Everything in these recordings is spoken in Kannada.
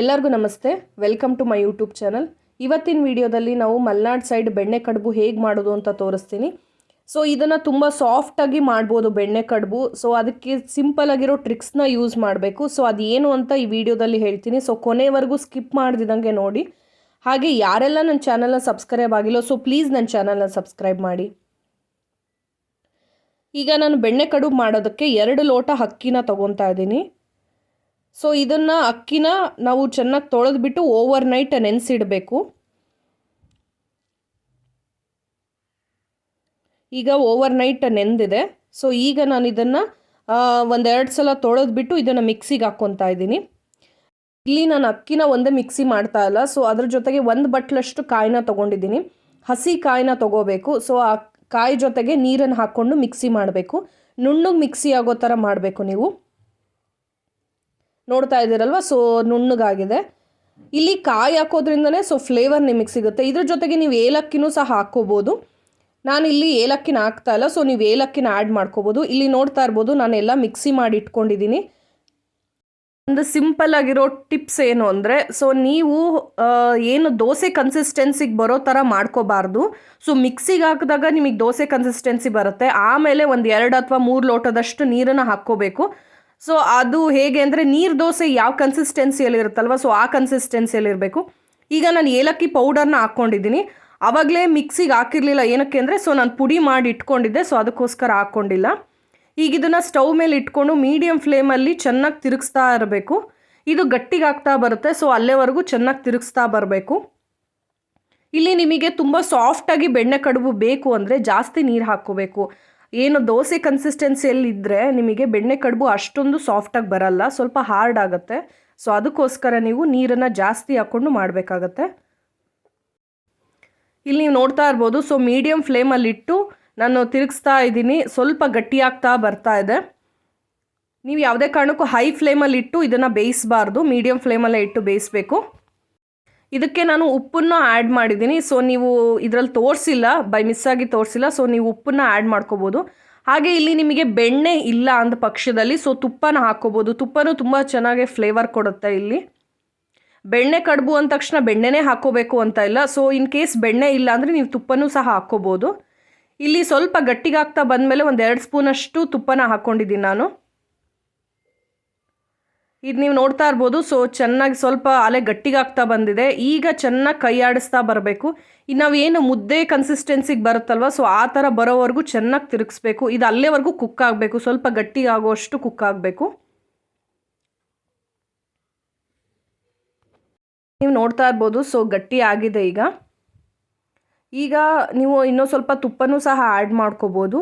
ಎಲ್ಲರಿಗೂ ನಮಸ್ತೆ. Welcome to my YouTube channel ಇವತ್ತಿನ ವಿಡಿಯೋದಲ್ಲಿ ನಾವು ಮಲ್ನಾಡ್ ಸೈಡ್ ಬೆಣ್ಣೆ ಕಡುಬು ಹೇಗೆ ಮಾಡೋದು ಅಂತ ತೋರಿಸ್ತೀನಿ. ಸೊ ಇದನ್ನು ತುಂಬ ಸಾಫ್ಟಾಗಿ ಮಾಡ್ಬೋದು ಬೆಣ್ಣೆ ಕಡುಬು. ಸೊ ಅದಕ್ಕೆ ಸಿಂಪಲ್ ಆಗಿರೋ ಟ್ರಿಕ್ಸ್ನ ಯೂಸ್ ಮಾಡಬೇಕು. ಸೊ ಅದೇನು ಅಂತ ಈ ವಿಡಿಯೋದಲ್ಲಿ ಹೇಳ್ತೀನಿ. ಸೊ ಕೊನೆವರೆಗೂ ಸ್ಕಿಪ್ ಮಾಡ್ದಿದಂಗೆ ನೋಡಿ. ಹಾಗೆ ಯಾರೆಲ್ಲ ನನ್ನ ಚಾನಲ್ನ ಸಬ್ಸ್ಕ್ರೈಬ್ ಆಗಿಲ್ಲ ಸೊ ಪ್ಲೀಸ್ ನನ್ನ ಚಾನಲ್ನ ಸಬ್ಸ್ಕ್ರೈಬ್ ಮಾಡಿ. ಈಗ ನಾನು ಬೆಣ್ಣೆ ಕಡುಬು ಮಾಡೋದಕ್ಕೆ ಎರಡು ಲೋಟ ಅಕ್ಕಿನ ತೊಗೊತಾ ಇದ್ದೀನಿ. ಸೊ ಇದನ್ನು ಅಕ್ಕಿನ ನಾವು ಚೆನ್ನಾಗಿ ತೊಳೆದ್ಬಿಟ್ಟು ಓವರ್ ನೈಟ್ ನೆನೆಸಿಡಬೇಕು. ಈಗ ಓವರ್ ನೈಟ್ ನೆಂದಿದೆ. ಸೊ ಈಗ ನಾನು ಇದನ್ನು ಒಂದೆರಡು ಸಲ ತೊಳೆದ್ಬಿಟ್ಟು ಇದನ್ನು ಮಿಕ್ಸಿಗೆ ಹಾಕ್ಕೊತಾ ಇದ್ದೀನಿ. ಇಲ್ಲಿ ನಾನು ಅಕ್ಕಿನ ಒಂದೇ ಮಿಕ್ಸಿ ಮಾಡ್ತಾ ಇಲ್ಲ. ಸೊ ಅದ್ರ ಜೊತೆಗೆ ಒಂದು ಬಟ್ಲಷ್ಟು ಕಾಯಿನ ತೊಗೊಂಡಿದ್ದೀನಿ. ಹಸಿ ಕಾಯಿನ ತೊಗೋಬೇಕು. ಸೊ ಆ ಕಾಯಿ ಜೊತೆಗೆ ನೀರನ್ನು ಹಾಕ್ಕೊಂಡು ಮಿಕ್ಸಿ ಮಾಡಬೇಕು. ನುಣ್ಣಗೆ ಮಿಕ್ಸಿ ಆಗೋ ಥರ ಮಾಡಬೇಕು ನೀವು. ನೋಡ್ತಾ ಇದ್ದೀರಲ್ವ? ಸೊ ನುಣ್ಣಗಾಗಿದೆ. ಇಲ್ಲಿ ಕಾಯಿ ಹಾಕೋದ್ರಿಂದನೇ ಸೊ ಫ್ಲೇವರ್ ನಿಮಗೆ ಸಿಗುತ್ತೆ. ಇದ್ರ ಜೊತೆಗೆ ನೀವು ಏಲಕ್ಕಿನೂ ಸಹ ಹಾಕ್ಕೋಬೋದು. ನಾನು ಇಲ್ಲಿ ಏಲಕ್ಕಿನ ಹಾಕ್ತಾ ಇಲ್ಲ ಸೊ ನೀವು ಏಲಕ್ಕಿನ ಆ್ಯಡ್ ಮಾಡ್ಕೋಬೋದು. ಇಲ್ಲಿ ನೋಡ್ತಾ ಇರ್ಬೋದು ನಾನೆಲ್ಲ ಮಿಕ್ಸಿ ಮಾಡಿ ಇಟ್ಕೊಂಡಿದ್ದೀನಿ. ಒಂದು ಸಿಂಪಲ್ ಆಗಿರೋ ಟಿಪ್ಸ್ ಏನು ಅಂದರೆ ಸೊ ನೀವು ಏನು ದೋಸೆ ಕನ್ಸಿಸ್ಟೆನ್ಸಿಗೆ ಬರೋ ಥರ ಮಾಡ್ಕೋಬಾರ್ದು. ಸೊ ಮಿಕ್ಸಿಗೆ ಹಾಕಿದಾಗ ನಿಮಗೆ ದೋಸೆ ಕನ್ಸಿಸ್ಟೆನ್ಸಿ ಬರುತ್ತೆ. ಆಮೇಲೆ ಒಂದು ಎರಡು ಅಥವಾ ಮೂರು ಲೋಟದಷ್ಟು ನೀರನ್ನು ಹಾಕ್ಕೋಬೇಕು. ಸೊ ಅದು ಹೇಗೆ ಅಂದರೆ ನೀರು ದೋಸೆ ಯಾವ ಕನ್ಸಿಸ್ಟೆನ್ಸಿಯಲ್ಲಿ ಇರುತ್ತಲ್ವ? ಸೊ ಆ ಕನ್ಸಿಸ್ಟೆನ್ಸಿಯಲ್ಲಿ ಇರಬೇಕು. ಈಗ ನಾನು ಏಲಕ್ಕಿ ಪೌಡರ್ನ ಹಾಕ್ಕೊಂಡಿದ್ದೀನಿ. ಆವಾಗಲೇ ಮಿಕ್ಸಿಗೆ ಹಾಕಿರಲಿಲ್ಲ. ಏನಕ್ಕೆ ಅಂದರೆ ಸೊ ನಾನು ಪುಡಿ ಮಾಡಿ ಇಟ್ಕೊಂಡಿದ್ದೆ. ಸೊ ಅದಕ್ಕೋಸ್ಕರ ಹಾಕ್ಕೊಂಡಿಲ್ಲ. ಈಗ ಇದನ್ನು ಸ್ಟವ್ ಮೇಲೆ ಇಟ್ಕೊಂಡು ಮೀಡಿಯಮ್ ಫ್ಲೇಮಲ್ಲಿ ಚೆನ್ನಾಗಿ ತಿರುಗಿಸ್ತಾ ಇರಬೇಕು. ಇದು ಗಟ್ಟಿಗೆ ಆಗ್ತಾ ಬರುತ್ತೆ. ಸೊ ಅಲ್ಲೇವರೆಗೂ ಚೆನ್ನಾಗಿ ತಿರುಗಿಸ್ತಾ ಬರಬೇಕು. ಇಲ್ಲಿ ನಿಮಗೆ ತುಂಬ ಸಾಫ್ಟಾಗಿ ಬೆಣ್ಣೆ ಕಡುಬು ಬೇಕು ಅಂದರೆ ಜಾಸ್ತಿ ನೀರು ಹಾಕ್ಕೋಬೇಕು. ಏನು ದೋಸೆ ಕನ್ಸಿಸ್ಟೆನ್ಸಿಯಲ್ಲಿ ಇದ್ದರೆ ನಿಮಗೆ ಬೆಣ್ಣೆ ಕಡುಬು ಅಷ್ಟೊಂದು ಸಾಫ್ಟಾಗಿ ಬರಲ್ಲ, ಸ್ವಲ್ಪ ಹಾರ್ಡ್ ಆಗುತ್ತೆ. ಸೊ ಅದಕ್ಕೋಸ್ಕರ ನೀವು ನೀರನ್ನು ಜಾಸ್ತಿ ಹಾಕ್ಕೊಂಡು ಮಾಡಬೇಕಾಗತ್ತೆ. ಇಲ್ಲಿ ನೀವು ನೋಡ್ತಾ ಇರ್ಬೋದು ಸೊ ಮೀಡಿಯಮ್ ಫ್ಲೇಮಲ್ಲಿಟ್ಟು ನಾನು ತಿರುಗಿಸ್ತಾ ಇದ್ದೀನಿ. ಸ್ವಲ್ಪ ಗಟ್ಟಿಯಾಗ್ತಾ ಬರ್ತಾ ಇದೆ. ನೀವು ಯಾವುದೇ ಕಾರಣಕ್ಕೂ ಹೈ ಫ್ಲೇಮಲ್ಲಿಟ್ಟು ಇದನ್ನು ಬೇಯಿಸಬಾರ್ದು. ಮೀಡಿಯಮ್ ಫ್ಲೇಮಲ್ಲೇ ಇಟ್ಟು ಬೇಯಿಸಬೇಕು. ಇದಕ್ಕೆ ನಾನು ಉಪ್ಪನ್ನು ಆ್ಯಡ್ ಮಾಡಿದ್ದೀನಿ. ಸೊ ನೀವು ಇದರಲ್ಲಿ ತೋರಿಸಿಲ್ಲ ಬೈ ಮಿಸ್ಸಾಗಿ ತೋರಿಸಿಲ್ಲ ಸೊ ನೀವು ಉಪ್ಪನ್ನು ಆ್ಯಡ್ ಮಾಡ್ಕೋಬೋದು. ಹಾಗೆ ಇಲ್ಲಿ ನಿಮಗೆ ಬೆಣ್ಣೆ ಇಲ್ಲ ಅಂದ ಪಕ್ಷದಲ್ಲಿ ಸೊ ತುಪ್ಪನ ಹಾಕ್ಕೋಬೋದು. ತುಪ್ಪನೂ ತುಂಬ ಚೆನ್ನಾಗಿ ಫ್ಲೇವರ್ ಕೊಡುತ್ತೆ ಇಲ್ಲಿ. ಬೆಣ್ಣೆ ಕಡುಬು ಅಂದ ತಕ್ಷಣ ಬೆಣ್ಣೆನೇ ಹಾಕ್ಕೋಬೇಕು ಅಂತ ಇಲ್ಲ. ಸೊ ಇನ್ ಕೇಸ್ ಬೆಣ್ಣೆ ಇಲ್ಲ ಅಂದರೆ ನೀವು ತುಪ್ಪನೂ ಸಹ ಹಾಕ್ಕೋಬೋದು. ಇಲ್ಲಿ ಸ್ವಲ್ಪ ಗಟ್ಟಿಗಾಗ್ತಾ ಬಂದಮೇಲೆ ಒಂದು ಎರಡು ಸ್ಪೂನಷ್ಟು ತುಪ್ಪನ ಹಾಕ್ಕೊಂಡಿದ್ದೀನಿ ನಾನು. ಇದು ನೀವು ನೋಡ್ತಾ ಇರ್ಬೋದು. ಸೊ ಚೆನ್ನಾಗಿ ಸ್ವಲ್ಪ ಅಲೆ ಗಟ್ಟಿಗಾಗ್ತಾ ಬಂದಿದೆ. ಈಗ ಚೆನ್ನಾಗಿ ಕೈ ಆಡಿಸ್ತಾ ಬರಬೇಕು. ಈಗ ನಾವೇನು ಮುದ್ದೆ ಕನ್ಸಿಸ್ಟೆನ್ಸಿಗೆ ಬರುತ್ತಲ್ವ? ಸೊ ಆ ಥರ ಬರೋವರೆಗೂ ಚೆನ್ನಾಗಿ ತಿರುಗಿಸ್ಬೇಕು. ಇದು ಅಲ್ಲೇವರೆಗೂ ಕುಕ್ ಆಗಬೇಕು. ಸ್ವಲ್ಪ ಗಟ್ಟಿಗಾಗುವಷ್ಟು ಕುಕ್ ಆಗಬೇಕು. ನೀವು ನೋಡ್ತಾ ಇರ್ಬೋದು. ಸೊ ಗಟ್ಟಿ ಆಗಿದೆ ಈಗ. ಈಗ ನೀವು ಇನ್ನೂ ಸ್ವಲ್ಪ ತುಪ್ಪನೂ ಸಹ ಆ್ಯಡ್ ಮಾಡ್ಕೋಬೋದು.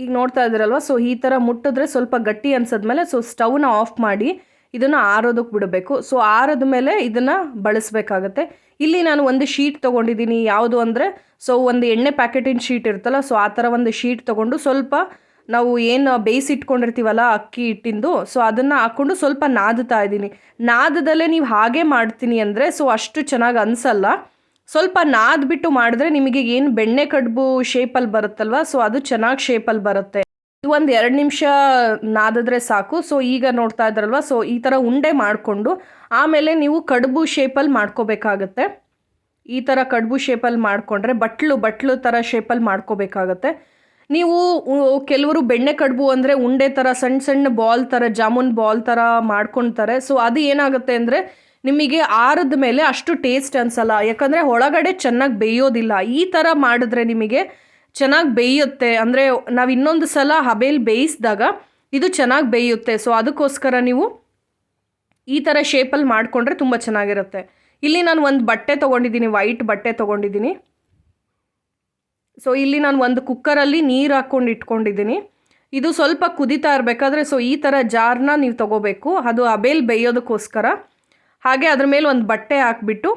ಈಗ ನೋಡ್ತಾ ಇದ್ದೀರಲ್ವ ಸೊ ಈ ಥರ ಮುಟ್ಟಿದ್ರೆ ಸ್ವಲ್ಪ ಗಟ್ಟಿ ಅನ್ಸದ್ಮೇಲೆ ಸೊ ಸ್ಟವ್ನ ಆಫ್ ಮಾಡಿ ಇದನ್ನು ಆರೋದಕ್ಕೆ ಬಿಡಬೇಕು. ಸೊ ಆರದ ಮೇಲೆ ಇದನ್ನು ಬಳಸಬೇಕಾಗತ್ತೆ. ಇಲ್ಲಿ ನಾನು ಒಂದು ಶೀಟ್ ತೊಗೊಂಡಿದ್ದೀನಿ. ಯಾವುದು ಅಂದರೆ ಸೊ ಒಂದು ಎಣ್ಣೆ ಪ್ಯಾಕೆಟಿನ ಶೀಟ್ ಇರುತ್ತಲ್ಲ ಸೊ ಆ ಥರ ಒಂದು ಶೀಟ್ ತೊಗೊಂಡು ಸ್ವಲ್ಪ ನಾವು ಏನು ಬೇಯಿಸಿಟ್ಕೊಂಡಿರ್ತೀವಲ್ಲ ಅಕ್ಕಿ ಹಿಟ್ಟಿಂದು ಸೊ ಅದನ್ನು ಹಾಕ್ಕೊಂಡು ಸ್ವಲ್ಪ ನಾದುತ್ತಾ ಇದ್ದೀನಿ. ನಾದದಲ್ಲೇ ನೀವು ಹಾಗೆ ಮಾಡ್ತೀನಿ ಅಂದರೆ ಸೊ ಅಷ್ಟು ಚೆನ್ನಾಗಿ ಅನಿಸಲ್ಲ. ಸ್ವಲ್ಪ ನಾದ್ಬಿಟ್ಟು ಮಾಡಿದ್ರೆ ನಿಮಗೆ ಏನು ಬೆಣ್ಣೆ ಕಡುಬು ಶೇಪಲ್ಲಿ ಬರುತ್ತಲ್ವ? ಸೊ ಅದು ಚೆನ್ನಾಗಿ ಶೇಪಲ್ಲಿ ಬರುತ್ತೆ. ಇದು ಒಂದು ಎರಡು ನಿಮಿಷ ನಾದಿದ್ರೆ ಸಾಕು. ಸೊ ಈಗ ನೋಡ್ತಾ ಇದ್ರಲ್ವ? ಸೊ ಈ ಥರ ಉಂಡೆ ಮಾಡಿಕೊಂಡು ಆಮೇಲೆ ನೀವು ಕಡುಬು ಶೇಪಲ್ಲಿ ಮಾಡ್ಕೋಬೇಕಾಗತ್ತೆ. ಈ ಥರ ಕಡುಬು ಶೇಪಲ್ಲಿ ಮಾಡಿಕೊಂಡ್ರೆ ಬಟ್ಲು ಬಟ್ಲು ಥರ ಶೇಪಲ್ಲಿ ಮಾಡ್ಕೋಬೇಕಾಗತ್ತೆ. ನೀವು ಕೆಲವರು ಬೆಣ್ಣೆ ಕಡುಬು ಅಂದರೆ ಉಂಡೆ ಥರ ಸಣ್ಣ ಸಣ್ಣ ಬಾಲ್ ಥರ ಜಾಮೂನ್ ಬಾಲ್ ಥರ ಮಾಡ್ಕೊಳ್ತಾರೆ ಸೊ ಅದು ಏನಾಗುತ್ತೆ ಅಂದರೆ ನಿಮಗೆ ಆರದ ಮೇಲೆ ಅಷ್ಟು ಟೇಸ್ಟ್ ಅನ್ಸಲ್ಲ. ಯಾಕಂದರೆ ಒಳಗಡೆ ಚೆನ್ನಾಗಿ ಬೇಯೋದಿಲ್ಲ. ಈ ಥರ ಮಾಡಿದ್ರೆ ನಿಮಗೆ ಚೆನ್ನಾಗಿ ಬೇಯುತ್ತೆ. ಅಂದರೆ ನಾವು ಇನ್ನೊಂದು ಸಲ ಹಬೇಲಿ ಬೇಯಿಸಿದಾಗ ಇದು ಚೆನ್ನಾಗಿ ಬೇಯುತ್ತೆ. ಸೊ ಅದಕ್ಕೋಸ್ಕರ ನೀವು ಈ ಥರ ಶೇಪಲ್ಲಿ ಮಾಡಿಕೊಂಡ್ರೆ ತುಂಬ ಚೆನ್ನಾಗಿರುತ್ತೆ. ಇಲ್ಲಿ ನಾನು ಒಂದು ಬಟ್ಟೆ ತೊಗೊಂಡಿದ್ದೀನಿ ವೈಟ್ ಬಟ್ಟೆ ತೊಗೊಂಡಿದ್ದೀನಿ. ಸೊ ಇಲ್ಲಿ ನಾನು ಒಂದು ಕುಕ್ಕರಲ್ಲಿ ನೀರು ಹಾಕ್ಕೊಂಡು ಇಟ್ಕೊಂಡಿದ್ದೀನಿ. ಇದು ಸ್ವಲ್ಪ ಕುದೀತಾ ಇರಬೇಕಾದ್ರೆ ಸೊ ಈ ಥರ ಜಾರ್ನ ನೀವು ತೊಗೋಬೇಕು. ಅದು ಅಬೇಲ್ ಬೇಯೋದಕ್ಕೋಸ್ಕರ. ಹಾಗೆ ಅದ್ರ ಮೇಲೆ ಒಂದು ಬಟ್ಟೆ ಹಾಕ್ಬಿಟ್ಟು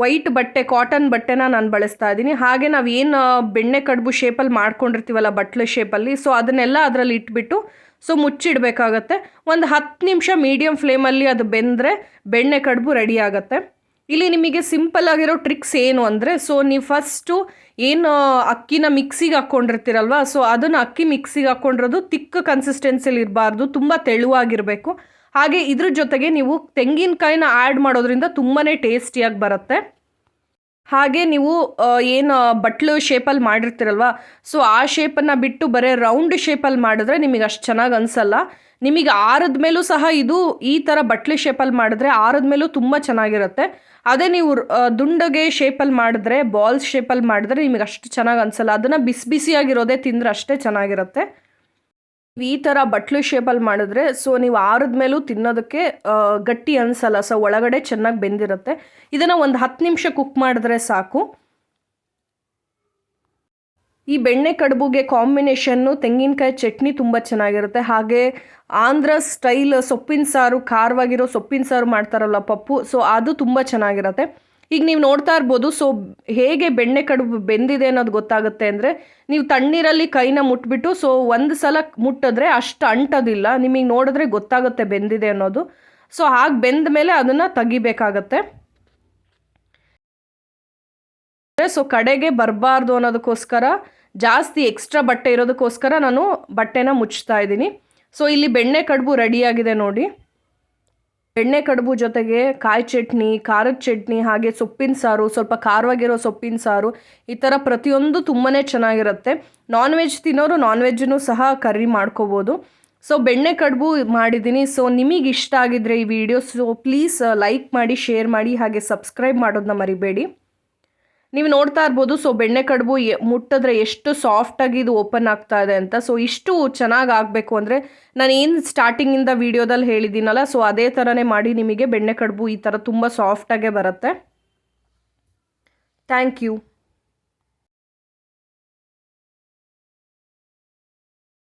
ವೈಟ್ ಬಟ್ಟೆ ಕಾಟನ್ ಬಟ್ಟೆನ ನಾನು ಬಳಸ್ತಾ ಇದ್ದೀನಿ. ಹಾಗೆ ನಾವು ಏನು ಬೆಣ್ಣೆ ಕಡುಬು ಶೇಪಲ್ಲಿ ಮಾಡ್ಕೊಂಡಿರ್ತೀವಲ್ಲ ಬಟ್ಲು ಶೇಪಲ್ಲಿ ಸೊ ಅದನ್ನೆಲ್ಲ ಅದರಲ್ಲಿ ಇಟ್ಬಿಟ್ಟು ಸೊ ಮುಚ್ಚಿಡಬೇಕಾಗತ್ತೆ. ಒಂದು ಹತ್ತು ನಿಮಿಷ ಮೀಡಿಯಮ್ ಫ್ಲೇಮಲ್ಲಿ ಅದು ಬೆಂದರೆ ಬೆಣ್ಣೆ ಕಡುಬು ರೆಡಿ ಆಗುತ್ತೆ. ಇಲ್ಲಿ ನಿಮಗೆ ಸಿಂಪಲ್ ಆಗಿರೋ ಟ್ರಿಕ್ಸ್ ಏನು ಅಂದರೆ ಸೊ ನೀವು ಫಸ್ಟು ಏನು ಅಕ್ಕಿನ ಮಿಕ್ಸಿಗೆ ಹಾಕ್ಕೊಂಡಿರ್ತೀರಲ್ವ ಸೊ ಅದನ್ನು ಅಕ್ಕಿ ಮಿಕ್ಸಿಗೆ ಹಾಕ್ಕೊಂಡಿರೋದು ತಿಕ್ಕ ಕನ್ಸಿಸ್ಟೆನ್ಸಿಲಿ ಇರಬಾರ್ದು, ತುಂಬ ತೆಳುವಾಗಿರಬೇಕು. ಹಾಗೆ ಇದ್ರ ಜೊತೆಗೆ ನೀವು ತೆಂಗಿನಕಾಯಿನ ಆ್ಯಡ್ ಮಾಡೋದ್ರಿಂದ ತುಂಬಾ ಟೇಸ್ಟಿಯಾಗಿ ಬರುತ್ತೆ. ಹಾಗೆ ನೀವು ಏನು ಬಟ್ಲು ಶೇಪಲ್ಲಿ ಮಾಡಿರ್ತೀರಲ್ವ ಸೊ ಆ ಶೇಪನ್ನು ಬಿಟ್ಟು ಬರೀ ರೌಂಡ್ ಶೇಪಲ್ಲಿ ಮಾಡಿದ್ರೆ ನಿಮಗೆ ಅಷ್ಟು ಚೆನ್ನಾಗಿ ಅನಿಸಲ್ಲ. ನಿಮಗೆ ಆರದ ಮೇಲೂ ಸಹ ಇದು ಈ ಥರ ಬಟ್ಲು ಶೇಪಲ್ಲಿ ಮಾಡಿದ್ರೆ ಆರದ ಮೇಲೂ ತುಂಬ ಚೆನ್ನಾಗಿರುತ್ತೆ. ಅದೇ ನೀವು ದುಂಡಗೆ ಶೇಪಲ್ಲಿ ಮಾಡಿದ್ರೆ ಬಾಲ್ಸ್ ಶೇಪಲ್ಲಿ ಮಾಡಿದ್ರೆ ನಿಮಗೆ ಅಷ್ಟು ಚೆನ್ನಾಗಿ ಅನಿಸಲ್ಲ. ಅದನ್ನು ಬಿಸಿ ಬಿಸಿಯಾಗಿರೋದೇ ತಿಂದರೆ ಅಷ್ಟೇ ಚೆನ್ನಾಗಿರುತ್ತೆ. ಈ ಥರ ಬಟ್ಲು ಶೇಪಲ್ಲಿ ಮಾಡಿದ್ರೆ ಸೊ ನೀವು ಆರದ ಮೇಲೂ ತಿನ್ನೋದಕ್ಕೆ ಗಟ್ಟಿ ಅನಿಸಲ್ಲ. ಸೊ ಒಳಗಡೆ ಚೆನ್ನಾಗಿ ಬೆಂದಿರುತ್ತೆ. ಇದನ್ನು ಒಂದು ಹತ್ತು ನಿಮಿಷ ಕುಕ್ ಮಾಡಿದ್ರೆ ಸಾಕು. ಈ ಬೆಣ್ಣೆ ಕಡುಬುಗೆ ಕಾಂಬಿನೇಷನ್ನು ತೆಂಗಿನಕಾಯಿ ಚಟ್ನಿ ತುಂಬ ಚೆನ್ನಾಗಿರುತ್ತೆ. ಹಾಗೆ ಆಂಧ್ರ ಸ್ಟೈಲ್ ಸೊಪ್ಪಿನ ಸಾರು, ಖಾರವಾಗಿರೋ ಸೊಪ್ಪಿನ ಸಾರು ಮಾಡ್ತಾರಲ್ಲ ಪಪ್ಪು ಸೊ ಅದು ತುಂಬ ಚೆನ್ನಾಗಿರುತ್ತೆ. ಈಗ ನೀವು ನೋಡ್ತಾ ಇರ್ಬೋದು ಸೊ ಹೇಗೆ ಬೆಣ್ಣೆ ಕಡುಬು ಬೆಂದಿದೆ ಅನ್ನೋದು ಗೊತ್ತಾಗುತ್ತೆ ಅಂದರೆ, ನೀವು ತಣ್ಣೀರಲ್ಲಿ ಕೈನ ಮುಟ್ಬಿಟ್ಟು ಸೊ ಒಂದು ಸಲ ಮುಟ್ಟಿದ್ರೆ ಅಷ್ಟು ಅಂಟೋದಿಲ್ಲ. ನಿಮಗೆ ನೋಡಿದ್ರೆ ಗೊತ್ತಾಗುತ್ತೆ ಬೆಂದಿದೆ ಅನ್ನೋದು. ಸೊ ಹಾಗೆ ಬೆಂದ ಮೇಲೆ ಅದನ್ನು ತೆಗಿಬೇಕಾಗತ್ತೆ. ಸೊ ಕಡೆಗೆ ಬರಬಾರ್ದು ಅನ್ನೋದಕ್ಕೋಸ್ಕರ, ಜಾಸ್ತಿ ಎಕ್ಸ್ಟ್ರಾ ಬಟ್ಟೆ ಇರೋದಕ್ಕೋಸ್ಕರ ನಾನು ಬಟ್ಟೆನ ಮುಚ್ತಾ ಇದ್ದೀನಿ. ಸೊ ಇಲ್ಲಿ ಬೆಣ್ಣೆ ಕಡುಬು ರೆಡಿಯಾಗಿದೆ ನೋಡಿ. ಬೆಣ್ಣೆ ಕಡುಬು ಜೊತೆಗೆ ಕಾಯಿ ಚಟ್ನಿ, ಖಾರದ ಚಟ್ನಿ, ಹಾಗೆ ಸೊಪ್ಪಿನ ಸಾರು, ಸ್ವಲ್ಪ ಖಾರವಾಗಿರೋ ಸೊಪ್ಪಿನ ಸಾರು, ಈ ಥರ ಪ್ರತಿಯೊಂದು ತುಂಬಾ ಚೆನ್ನಾಗಿರುತ್ತೆ. ನಾನ್ ವೆಜ್ ತಿನ್ನೋರು ನಾನ್ ವೆಜ್ಜನ್ನು ಸಹ ಕರ್ರಿ ಮಾಡ್ಕೋಬೋದು. ಸೊ ಬೆಣ್ಣೆ ಕಡುಬು ಮಾಡಿದ್ದೀನಿ. ಸೊ ನಿಮಗೆ ಇಷ್ಟ ಆಗಿದ್ರೆ ಈ ವಿಡಿಯೋ ಸೊ ಪ್ಲೀಸ್ ಲೈಕ್ ಮಾಡಿ ಶೇರ್ ಮಾಡಿ, ಹಾಗೆ ಸಬ್ಸ್ಕ್ರೈಬ್ ಮಾಡೋದನ್ನ ಮರಿಬೇಡಿ. ನೀವು ನೋಡ್ತಾ ಇರ್ಬೋದು ಸೊ ಬೆಣ್ಣೆ ಕಡುಬು ಮುಟ್ಟಿದ್ರೆ ಎಷ್ಟು ಸಾಫ್ಟಾಗಿ ಇದು ಓಪನ್ ಆಗ್ತಾ ಇದೆ ಅಂತ. ಸೊ ಇಷ್ಟು ಚೆನ್ನಾಗಿ ಆಗಬೇಕು ಅಂದರೆ ನಾನು ಏನು ಸ್ಟಾರ್ಟಿಂಗಿಂದ ವೀಡಿಯೋದಲ್ಲಿ ಹೇಳಿದ್ದೀನಲ್ಲ ಸೊ ಅದೇ ಥರನೇ ಮಾಡಿ ನಿಮಗೆ ಬೆಣ್ಣೆ ಕಡುಬು ಈ ಥರ ತುಂಬ ಸಾಫ್ಟಾಗೇ ಬರುತ್ತೆ. Thank you